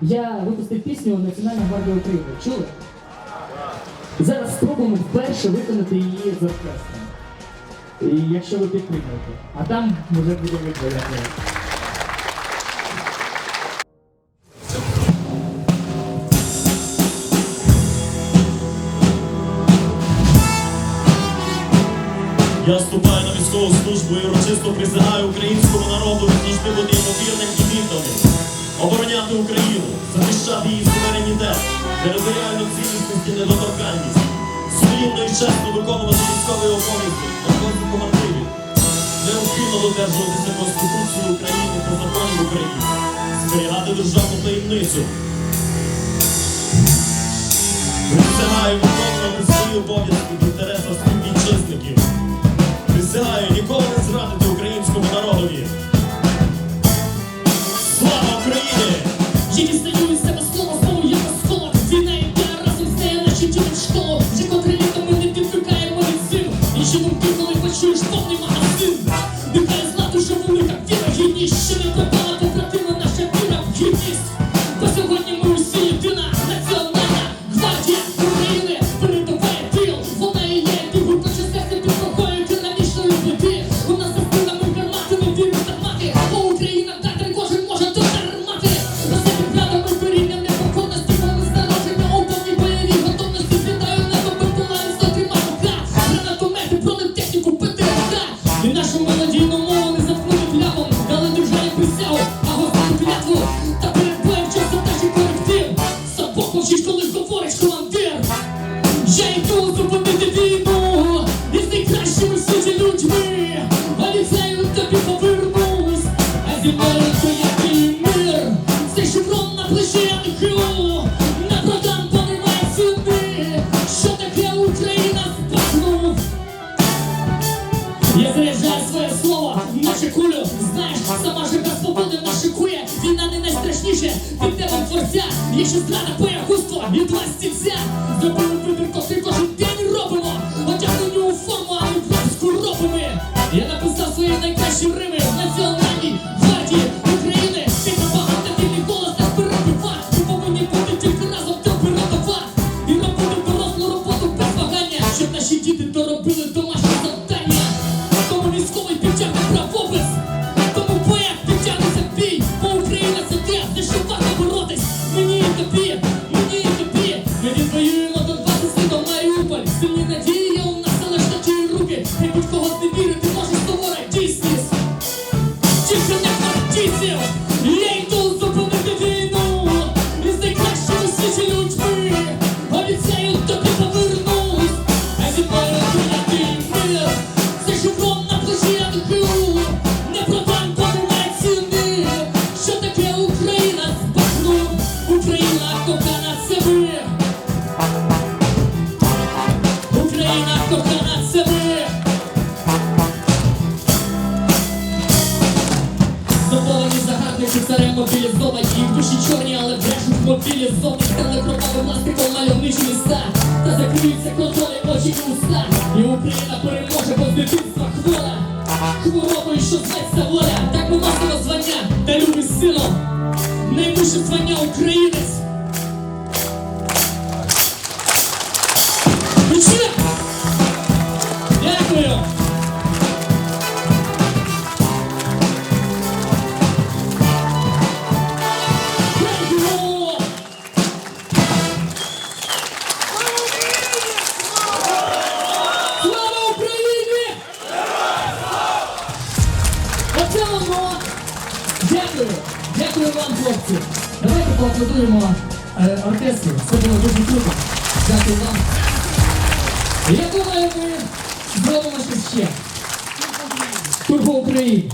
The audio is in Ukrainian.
Я випустив пісню Національна гвардія України. Чули? Зараз спробуємо вперше виконати її з оркестром. Якщо ви підтримуєте. А там вже буде видно. Я вступаю на військову службу і урочисто присягаю українському народу завжди бути ймовірним і відданим. Обороняти Україну, захищати її суверенітет, територіальну цілісність і недоторканність, сумлінно і чесно виконувати військовий обов'язок на кожній командирі, необхідно додержуватися Конституції України та законів України, зберігати державну таємницю. Присягаю виконувати свої обов'язки в інтересах співвітчизників. Присягаю ніколи коли почуєш повний магазин Нехай зла що велика віра, гідність Ще не пропала шеврон на плечі я не хилу, не продам, ціни. Що таке Україна спахнув? Я заряджаю своє слово, наче кулю. Знаєш, сама жива свободи наша кує Війна не найстрашніше від тебе творця. Якщо зрада боягузтво і два стільця. Зробили вибір, котрий кожен день робимо. Одягнені у форму, а не власку робимо. Я написав свої найкращі рими а зі брешуть мобілізовані Стали кровавим пластиком мальовничі міста. Та закриються контролі очі і уста. І Україна переможе, бо з дитинства хвора Хворобою, що зветься воля. Так ми носимо звання любий сином Найвище звання українець вам, хлопці! Давайте поаплодуємо е, оркестру. Це було дуже круто. Дякую вам. Я думаю, ми зробимо щось ще. Турбо Україні!